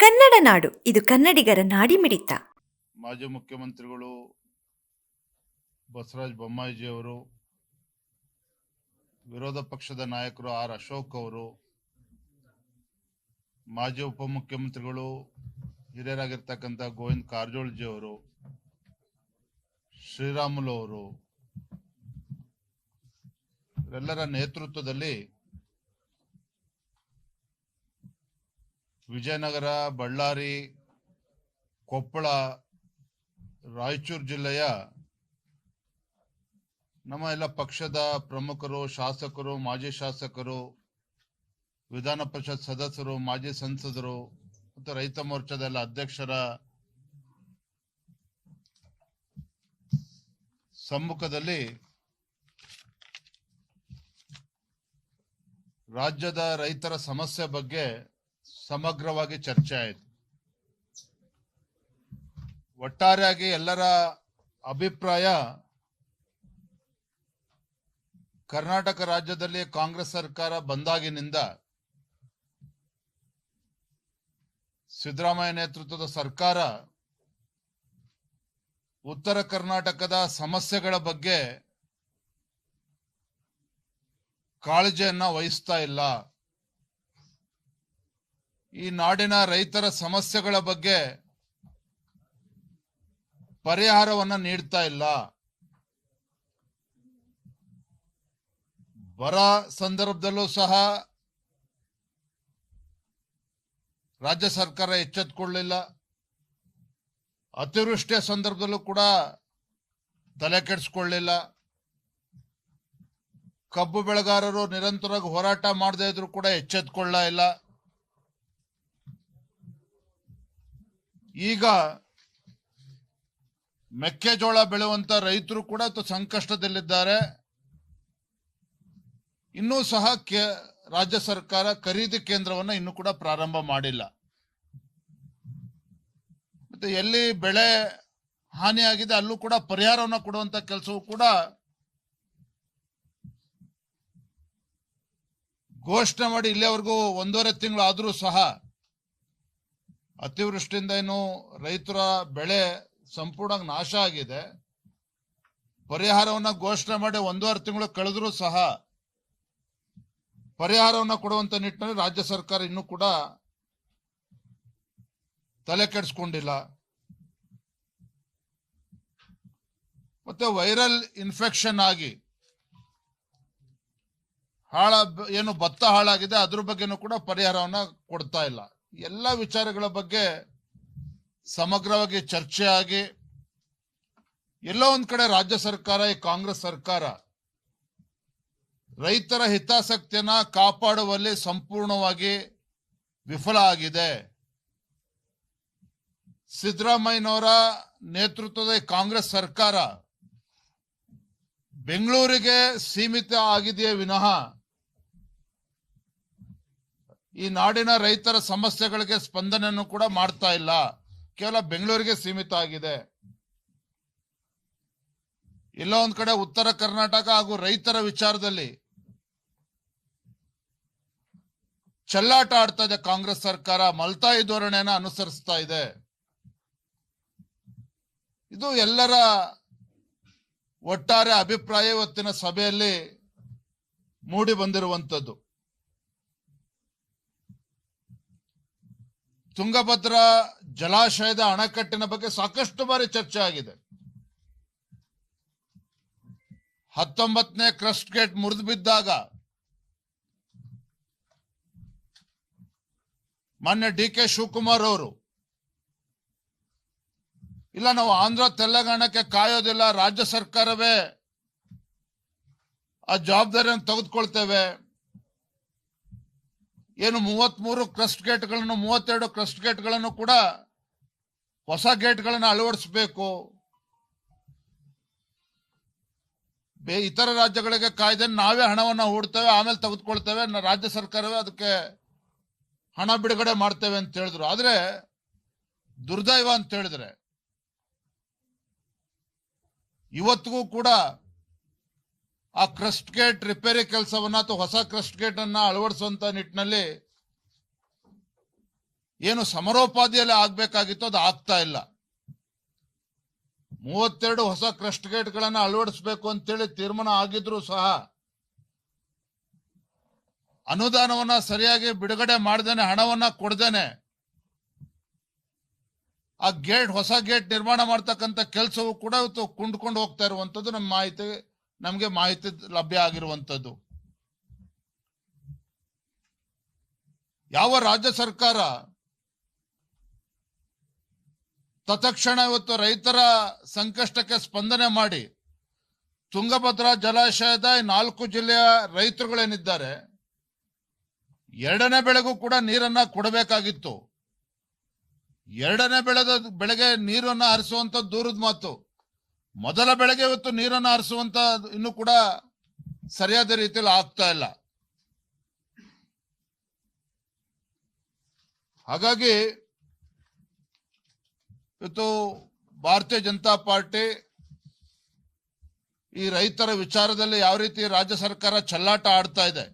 ಕನ್ನಡ ನಾಡು, ಇದು ಕನ್ನಡಿಗರ ನಾಡಿ ಮಿಡಿತ ಮಾಜಿ ಮುಖ್ಯಮಂತ್ರಿಗಳು ಬಸವರಾಜ ಬೊಮ್ಮಾಯಿಜಿಯವರು, ವಿರೋಧ ಪಕ್ಷದ ನಾಯಕರು ಆರ್ ಅಶೋಕ್ ಅವರು, ಮಾಜಿ ಉಪಮುಖ್ಯಮಂತ್ರಿಗಳು ಹಿರಿಯರಾಗಿರ್ತಕ್ಕಂಥ ಗೋವಿಂದ್ ಕಾರಜೋಳ್ಜಿ ಅವರು, ಶ್ರೀರಾಮುಲು ಅವರು ಎಲ್ಲರ ನೇತೃತ್ವದಲ್ಲಿ ವಿಜಯನಗರ, ಬಳ್ಳಾರಿ, ಕೊಪ್ಪಳ, ರಾಯಚೂರು ಜಿಲ್ಲೆಯ ನಮ್ಮ ಎಲ್ಲ ಪಕ್ಷದ ಪ್ರಮುಖರು, ಶಾಸಕರು, ಮಾಜಿ ಶಾಸಕರು, ವಿಧಾನ ಪರಿಷತ್ ಸದಸ್ಯರು, ಮಾಜಿ ಸಂಸದರು ಮತ್ತು ರೈತ ಮೋರ್ಚಾದ ಎಲ್ಲ ಅಧ್ಯಕ್ಷರ ಸಮ್ಮುಖದಲ್ಲಿ ರಾಜ್ಯದ ರೈತರ ಸಮಸ್ಯೆ ಬಗ್ಗೆ ಸಮಗ್ರವಾಗಿ ಚರ್ಚೆ ಆಯಿತು. ಒಟ್ಟಾರೆಯಾಗಿ ಎಲ್ಲರ ಅಭಿಪ್ರಾಯ ಕರ್ನಾಟಕ ರಾಜ್ಯದಲ್ಲಿ ಕಾಂಗ್ರೆಸ್ ಸರ್ಕಾರ ಬಂದಾಗಿನಿಂದ ಸಿದ್ದರಾಮಯ್ಯ ನೇತೃತ್ವದ ಸರ್ಕಾರ ಉತ್ತರ ಕರ್ನಾಟಕದ ಸಮಸ್ಯೆಗಳ ಬಗ್ಗೆ ಕಾಳಜಿಯನ್ನ ವಹಿಸ್ತಾ ಇಲ್ಲ. ಈ ನಾಡಿನ ರೈತರ ಸಮಸ್ಯೆಗಳ ಬಗ್ಗೆ ಪರಿಹಾರವನ್ನ ನೀಡ್ತಾ ಇಲ್ಲ. ಬರ ಸಂದರ್ಭದಲ್ಲೂ ಸಹ ರಾಜ್ಯ ಸರ್ಕಾರ ಎಚ್ಚೆತ್ತುಕೊಳ್ಳಲಿಲ್ಲ ಅತಿವೃಷ್ಟಿಯ ಸಂದರ್ಭದಲ್ಲೂ ಕೂಡ ತಲೆ ಕೆಡಿಸ್ಕೊಳ್ಳಿಲ್ಲ. ಕಬ್ಬು ಬೆಳೆಗಾರರು ನಿರಂತರವಾಗಿ ಹೋರಾಟ ಮಾಡದೇ ಇದ್ರು ಕೂಡ ಎಚ್ಚೆತ್ತುಕೊಳ್ಳ ಇಲ್ಲ. ಈಗ ಮೆಕ್ಕೆಜೋಳ ಬೆಳೆಯುವಂತ ರೈತರು ಕೂಡ ಸಂಕಷ್ಟದಲ್ಲಿದ್ದಾರೆ. ಇನ್ನೂ ಸಹ ರಾಜ್ಯ ಸರ್ಕಾರ ಖರೀದಿ ಕೇಂದ್ರವನ್ನ ಇನ್ನೂ ಕೂಡ ಪ್ರಾರಂಭ ಮಾಡಿಲ್ಲ. ಮತ್ತೆ ಎಲ್ಲಿ ಬೆಳೆ ಹಾನಿಯಾಗಿದೆ ಅಲ್ಲೂ ಕೂಡ ಪರಿಹಾರವನ್ನ ಕೊಡುವಂತ ಕೆಲಸವೂ ಕೂಡ ಘೋಷಣೆ ಮಾಡಿ ಇಲ್ಲಿಯವರೆಗೂ ಒಂದೂವರೆ ತಿಂಗಳು ಆದರೂ ಸಹ ಅತಿವೃಷ್ಟಿಯಿಂದ ಏನು ರೈತರ ಬೆಳೆ ಸಂಪೂರ್ಣ ನಾಶ ಆಗಿದೆ. ಪರಿಹಾರವನ್ನ ಘೋಷಣೆ ಮಾಡಿ ಒಂದೂವರೆ ತಿಂಗಳು ಕಳೆದರೂ ಸಹ ಪರಿಹಾರವನ್ನ ಕೊಡುವಂತ ನಿಟ್ಟಿನಲ್ಲಿ ರಾಜ್ಯ ಸರ್ಕಾರ ಇನ್ನೂ ಕೂಡ ತಲೆ ಕೆಡಿಸ್ಕೊಂಡಿಲ್ಲ. ಮತ್ತೆ ವೈರಲ್ ಇನ್ಫೆಕ್ಷನ್ ಆಗಿ ಹಾಳ ಏನು ಭತ್ತ ಹಾಳಾಗಿದೆ, ಅದ್ರ ಬಗ್ಗೆನೂ ಕೂಡ ಪರಿಹಾರವನ್ನ ಕೊಡ್ತಾ ಇಲ್ಲ. ಎಲ್ಲ ವಿಚಾರಗಳ ಬಗ್ಗೆ ಸಮಗ್ರವಾಗಿ ಚರ್ಚೆ ಆಗಿ ಎಲ್ಲೋ ಒಂದ್ ಕಡೆ ರಾಜ್ಯ ಸರ್ಕಾರ ಈ ಕಾಂಗ್ರೆಸ್ ಸರ್ಕಾರ ರೈತರ ಹಿತಾಸಕ್ತಿಯನ್ನ ಕಾಪಾಡುವಲ್ಲಿ ಸಂಪೂರ್ಣವಾಗಿ ವಿಫಲ ಆಗಿದೆ. ಸಿದ್ದರಾಮಯ್ಯನವರ ನೇತೃತ್ವದ ಕಾಂಗ್ರೆಸ್ ಸರ್ಕಾರ ಬೆಂಗಳೂರಿಗೆ ಸೀಮಿತ ಆಗಿದೆಯೇ ವಿನಃ ಈ ನಾಡಿನ ರೈತರ ಸಮಸ್ಯೆಗಳಿಗೆ ಸ್ಪಂದನೆಯನ್ನು ಕೂಡ ಮಾಡ್ತಾ ಇಲ್ಲ. ಕೇವಲ ಬೆಂಗಳೂರಿಗೆ ಸೀಮಿತ ಆಗಿದೆ. ಎಲ್ಲ ಒಂದ್ ಕಡೆ ಉತ್ತರ ಕರ್ನಾಟಕ ಹಾಗೂ ರೈತರ ವಿಚಾರದಲ್ಲಿ ಚೆಲ್ಲಾಟ ಆಡ್ತಾ ಇದೆ ಕಾಂಗ್ರೆಸ್ ಸರ್ಕಾರ. ಮಲ್ತಾಯಿ ಧೋರಣೆಯನ್ನ ಅನುಸರಿಸ್ತಾ ಇದೆ. ಇದು ಎಲ್ಲರ ಒಟ್ಟಾರೆ ಅಭಿಪ್ರಾಯ ಇವತ್ತಿನ ಸಭೆಯಲ್ಲಿ ಮೂಡಿ ಬಂದಿರುವಂತದ್ದು. ತುಂಗಭದ್ರಾ ಜಲಾಶಯದ ಅಣೆಕಟ್ಟಿನ ಬಗ್ಗೆ ಸಾಕಷ್ಟು ಬಾರಿ ಚರ್ಚೆ ಆಗಿದೆ. ಹತ್ತೊಂಬತ್ತನೇ ಕ್ರಸ್ಟ್ ಗೇಟ್ ಮುರಿದು ಬಿದ್ದಾಗ ಮಾನ್ಯ ಡಿ ಕೆ ಶಿವಕುಮಾರ್ ಅವರು, ಇಲ್ಲ ನಾವು ಆಂಧ್ರ ತೆಲಂಗಾಣಕ್ಕೆ ಕಾಯೋದಿಲ್ಲ, ರಾಜ್ಯ ಸರ್ಕಾರವೇ ಆ ಜವಾಬ್ದಾರಿಯನ್ನು ತೆಗೆದುಕೊಳ್ತೇವೆ ಏನು ಮೂವತ್ಮೂರು ಕ್ರಸ್ಟ್ ಗೇಟ್ಗಳನ್ನು, ಮೂವತ್ತೆರಡು ಕ್ರಸ್ಟ್ ಗೇಟ್ಗಳನ್ನು ಕೂಡ ಹೊಸ ಗೇಟ್ಗಳನ್ನು ಅಳವಡಿಸಬೇಕು. ಬೇ, ಇತರ ರಾಜ್ಯಗಳಿಗೆ ಕಾಯ್ದೆ ನಾವೇ ಹಣವನ್ನು ಹೂಡ್ತೇವೆ, ಆಮೇಲೆ ತೆಗೆದುಕೊಳ್ತೇವೆ ರಾಜ್ಯ ಸರ್ಕಾರವೇ ಅದಕ್ಕೆ ಹಣ ಬಿಡುಗಡೆ ಮಾಡ್ತೇವೆ ಅಂತ ಹೇಳಿದ್ರು. ಆದ್ರೆ ದುರ್ದೈವ ಅಂತ ಹೇಳಿದ್ರೆ ಇವತ್ತಿಗೂ ಕೂಡ ಆ ಕ್ರಸ್ಟ್ ಗೇಟ್ ರಿಪೇರಿ ಕೆಲಸವನ್ನ ಅಥವಾ ಹೊಸ ಕ್ರಸ್ಟ್ ಗೇಟ್ ಅನ್ನ ಅಳವಡಿಸುವಂತ ನಿಟ್ಟಿನಲ್ಲಿ ಏನು ಸಮರೋಪಾದಿಯಲ್ಲಿ ಆಗ್ಬೇಕಾಗಿತ್ತು ಅದು ಆಗ್ತಾ ಇಲ್ಲ. ಮೂವತ್ತೆರಡು ಹೊಸ ಕ್ರಸ್ಟ್ ಗೇಟ್ ಗಳನ್ನ ಅಳವಡಿಸಬೇಕು ಅಂತೇಳಿ ತೀರ್ಮಾನ ಆಗಿದ್ರು ಸಹ ಅನುದಾನವನ್ನ ಸರಿಯಾಗಿ ಬಿಡುಗಡೆ ಮಾಡ್ದೇನೆ, ಹಣವನ್ನ ಕೊಡ್ದೇನೆ, ಆ ಗೇಟ್, ಹೊಸ ಗೇಟ್ ನಿರ್ಮಾಣ ಮಾಡ್ತಕ್ಕಂಥ ಕೆಲಸವು ಕೂಡ ಇವತ್ತು ಕುಂಡ್ಕೊಂಡು ಹೋಗ್ತಾ ಇರುವಂತದ್ದು ನಮ್ಮ ಮಾಹಿತಿ. ನಮಗೆ ಮಾಹಿತಿ ಲಭ್ಯ ಆಗಿರುವಂತದ್ದು ಯಾವ ರಾಜ್ಯ ಸರ್ಕಾರ ತತ್ಕ್ಷಣ ಇವತ್ತು ರೈತರ ಸಂಕಷ್ಟಕ್ಕೆ ಸ್ಪಂದನೆ ಮಾಡಿ ತುಂಗಭದ್ರಾ ಜಲಾಶಯದ ನಾಲ್ಕು ಜಿಲ್ಲೆಯ ರೈತರುಗಳೇನಿದ್ದಾರೆ, ಎರಡನೇ ಬೆಳೆಗೂ ಕೂಡ ನೀರನ್ನ ಕೊಡಬೇಕಾಗಿತ್ತು. ಎರಡನೇ ಬೆಳೆದ ಬೆಳೆಗೆ ನೀರನ್ನ ಹರಿಸುವಂತ ದೂರದ ಮಾತು. ಮೊದಲ ಬೆಳೆಗೆ ಇವತ್ತು ನೀರನ್ನು ಹರಿಸುವಂತ ಇನ್ನು ಕೂಡ ಸರಿಯಾದ ರೀತಿಯಲ್ಲಿ ಆಗ್ತಾ ಇಲ್ಲ. ಹಾಗಾಗಿ ಇವತ್ತು ಭಾರತೀಯ ಜನತಾ ಪಾರ್ಟಿ ಈ ರೈತರ ವಿಚಾರದಲ್ಲಿ ಯಾವ ರೀತಿ ರಾಜ್ಯ ಸರ್ಕಾರ ಚಲ್ಲಾಟ ಆಡ್ತಾ ಇದೆ,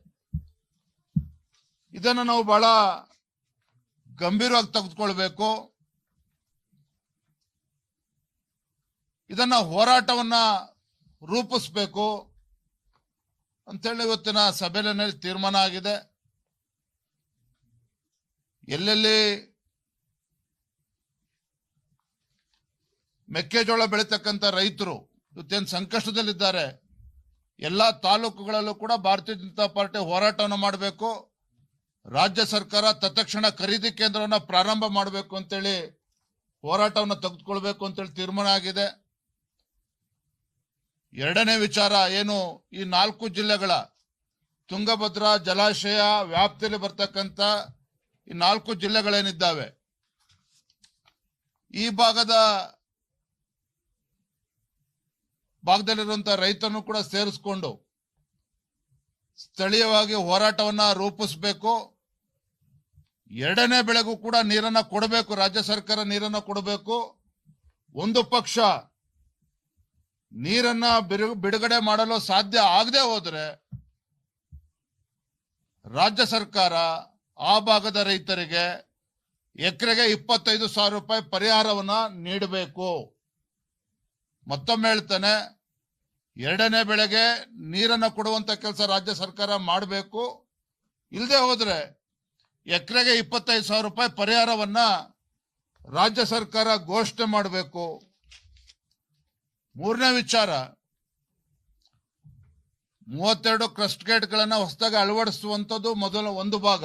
ಇದನ್ನು ನಾವು ಬಹಳ ಗಂಭೀರವಾಗಿ ತೆಗೆದುಕೊಳ್ಬೇಕು. ಇದನ್ನ ಹೋರಾಟವನ್ನ ರೂಪಿಸ್ಬೇಕು ಅಂತೇಳಿ ಇವತ್ತಿನ ಸಭೆಯಲ್ಲಿ ತೀರ್ಮಾನ ಆಗಿದೆ. ಎಲ್ಲೆಲ್ಲಿ ಮೆಕ್ಕೆಜೋಳ ಬೆಳೀತಕ್ಕಂಥ ರೈತರು ಇವತ್ತೇನು ಸಂಕಷ್ಟದಲ್ಲಿದ್ದಾರೆ, ಎಲ್ಲ ತಾಲೂಕುಗಳಲ್ಲೂ ಕೂಡ ಭಾರತೀಯ ಜನತಾ ಪಾರ್ಟಿ ಹೋರಾಟವನ್ನು ಮಾಡಬೇಕು, ರಾಜ್ಯ ಸರ್ಕಾರ ತತ್ಕ್ಷಣ ಖರೀದಿ ಕೇಂದ್ರವನ್ನ ಪ್ರಾರಂಭ ಮಾಡಬೇಕು ಅಂತೇಳಿ ಹೋರಾಟವನ್ನು ತೆಗೆದುಕೊಳ್ಬೇಕು ಅಂತೇಳಿ ತೀರ್ಮಾನ ಆಗಿದೆ. ಎರಡನೇ ವಿಚಾರ ಏನು? ಈ ನಾಲ್ಕು ಜಿಲ್ಲೆಗಳ ತುಂಗಭದ್ರಾ, ಜಲಾಶಯ ವ್ಯಾಪ್ತಿಯಲ್ಲಿ ಬರ್ತಕ್ಕಂಥ ಈ ನಾಲ್ಕು ಜಿಲ್ಲೆಗಳೇನಿದ್ದಾವೆ? ಈ ಭಾಗದ ಭಾಗದಲ್ಲಿರುವಂತಹ ರೈತರನ್ನು ಕೂಡ ಸೇರಿಸ್ಕೊಂಡು ಸ್ಥಳೀಯವಾಗಿ ಹೋರಾಟವನ್ನ ರೂಪಿಸಬೇಕು. ಎರಡನೇ ಬೆಳೆಗೂ ಕೂಡ ನೀರನ್ನ ಕೊಡಬೇಕು, ರಾಜ್ಯ ಸರ್ಕಾರ ನೀರನ್ನ ಕೊಡಬೇಕು. ಒಂದು ಪಕ್ಷ ನೀರನ್ನ ಬಿಡುಗಡೆ ಮಾಡಲು ಸಾಧ್ಯ ಆಗದೆ ಹೋದ್ರೆ ರಾಜ್ಯ ಸರ್ಕಾರ ಆ ಭಾಗದ ರೈತರಿಗೆ ಎಕರೆಗೆ ಇಪ್ಪತ್ತೈದು ಸಾವಿರ ರೂಪಾಯಿ ಪರಿಹಾರವನ್ನ ನೀಡಬೇಕು. ಮತ್ತೊಮ್ಮೆ ಹೇಳ್ತಾನೆ, ಎರಡನೇ ಬೆಳೆಗೆ ನೀರನ್ನ ಕೊಡುವಂತ ಕೆಲಸ ರಾಜ್ಯ ಸರ್ಕಾರ ಮಾಡಬೇಕು. ಇಲ್ಲದೆ ಹೋದ್ರೆ ಎಕರೆಗೆ ಇಪ್ಪತ್ತೈದು ಸಾವಿರ ರೂಪಾಯಿ ಪರಿಹಾರವನ್ನ ರಾಜ್ಯ ಸರ್ಕಾರ ಘೋಷಣೆ ಮಾಡಬೇಕು. ಮೂರನೇ ವಿಚಾರ, ಮೂವತ್ತೆರಡು ಕ್ರಸ್ಟ್ ಗೇಟ್ ಗಳನ್ನ ಹೊಸದಾಗಿ ಅಳವಡಿಸುವಂತದ್ದು ಮೊದಲ ಒಂದು ಭಾಗ.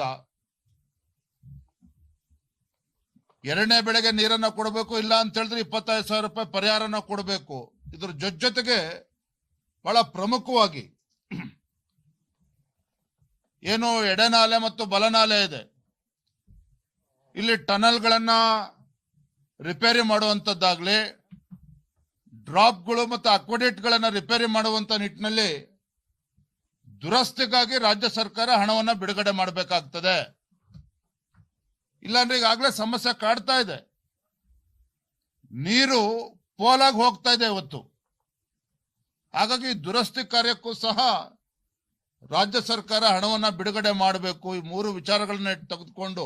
ಎರಡನೇ ಬೆಳೆಗೆ ನೀರನ್ನ ಕೊಡಬೇಕು, ಇಲ್ಲ ಅಂತ ಹೇಳಿದ್ರೆ ಇಪ್ಪತ್ತೈದು ಸಾವಿರ ರೂಪಾಯಿ ಪರಿಹಾರನ ಕೊಡಬೇಕು. ಇದ್ರ ಜೊತೆಗೆ ಬಹಳ ಪ್ರಮುಖವಾಗಿ ಏನು ಎಡೆನಾಲೆ ಮತ್ತು ಬಲನಾಲೆ ಇದೆ. ಇಲ್ಲಿ ಟನಲ್ಗಳನ್ನ ರಿಪೇರಿ ಮಾಡುವಂತದ್ದಾಗ್ಲಿ ಡ್ರಾಪ್ಗಳು ಮತ್ತು ಅಕ್ವಡೇಟ್ಗಳನ್ನ ರಿಪೇರಿ ಮಾಡುವಂತ ನಿಟ್ಟಿನಲ್ಲಿ ದುರಸ್ತಿಗಾಗಿ ರಾಜ್ಯ ಸರ್ಕಾರ ಹಣವನ್ನ ಬಿಡುಗಡೆ ಮಾಡಬೇಕಾಗ್ತದೆ. ಇಲ್ಲಾಂದ್ರೆ ಈಗಾಗಲೇ ಸಮಸ್ಯೆ ಕಾಡ್ತಾ ಇದೆ. ನೀರು ಪೋಲಾಗಿ ಹೋಗ್ತಾ ಇದೆ ಇವತ್ತು. ಹಾಗಾಗಿ ದುರಸ್ತಿ ಕಾರ್ಯಕ್ಕೂ ಸಹ ರಾಜ್ಯ ಸರ್ಕಾರ ಹಣವನ್ನ ಬಿಡುಗಡೆ ಮಾಡಬೇಕು. ಈ ಮೂರು ವಿಚಾರಗಳನ್ನ ತೆಗೆದುಕೊಂಡು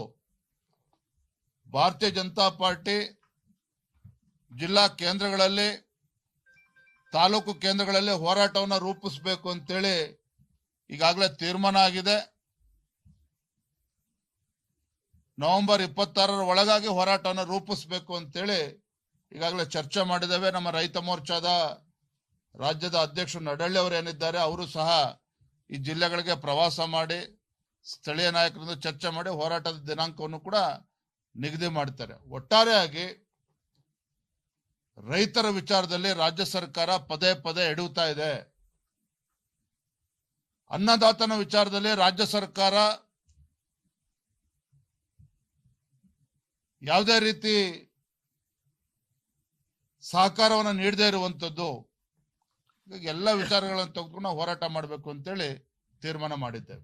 ಭಾರತೀಯ ಜನತಾ ಪಾರ್ಟಿ ಜಿಲ್ಲಾ ಕೇಂದ್ರಗಳಲ್ಲಿ ತಾಲೂಕು ಕೇಂದ್ರಗಳಲ್ಲಿ ಹೋರಾಟವನ್ನು ರೂಪಿಸಬೇಕು ಅಂತೇಳಿ ಈಗಾಗಲೇ ತೀರ್ಮಾನ ಆಗಿದೆ. ನವೆಂಬರ್ ಇಪ್ಪತ್ತಾರರ ಒಳಗಾಗಿ ಹೋರಾಟವನ್ನು ರೂಪಿಸಬೇಕು ಅಂತೇಳಿ ಈಗಾಗಲೇ ಚರ್ಚೆ ಮಾಡಿದ್ದೇವೆ. ನಮ್ಮ ರೈತ ಮೋರ್ಚಾದ ರಾಜ್ಯದ ಅಧ್ಯಕ್ಷರು ನಡಳ್ಳಿ ಅವರು ಏನಿದ್ದಾರೆ ಅವರು ಸಹ ಈ ಜಿಲ್ಲೆಗಳಿಗೆ ಪ್ರವಾಸ ಮಾಡಿ ಸ್ಥಳೀಯ ನಾಯಕರಿಂದ ಚರ್ಚೆ ಮಾಡಿ ಹೋರಾಟದ ದಿನಾಂಕವನ್ನು ಕೂಡ ನಿಗದಿ ಮಾಡ್ತಾರೆ. ಒಟ್ಟಾರೆಯಾಗಿ ರೈತರ ವಿಚಾರದಲ್ಲಿ ರಾಜ್ಯ ಸರ್ಕಾರ ಪದೇ ಪದೇ ಎಡುತ್ತಾ ಇದೆ. ಅನ್ನದಾತನ ವಿಚಾರದಲ್ಲಿ ರಾಜ್ಯ ಸರ್ಕಾರ ಯಾವುದೇ ರೀತಿ ಸಹಕಾರವನ್ನು ನೀಡದೇ ಇರುವಂತದ್ದು ಹೀಗಾಗಿ ಎಲ್ಲ ವಿಚಾರಗಳನ್ನು ತೆಗೆದುಕೊಂಡು ಹೋರಾಟ ಮಾಡಬೇಕು ಅಂತೇಳಿ ತೀರ್ಮಾನ ಮಾಡಿದ್ದೇವೆ.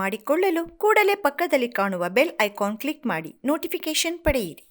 ಮಾಡಿಕೊಳ್ಳಲು ಕೂಡಲೇ ಪಕ್ಕದಲ್ಲಿ ಕಾಣುವ ಬೆಲ್ ಐಕಾನ್ ಕ್ಲಿಕ್ ಮಾಡಿ, ನೋಟಿಫಿಕೇಶನ್ ಪಡೆಯಿರಿ.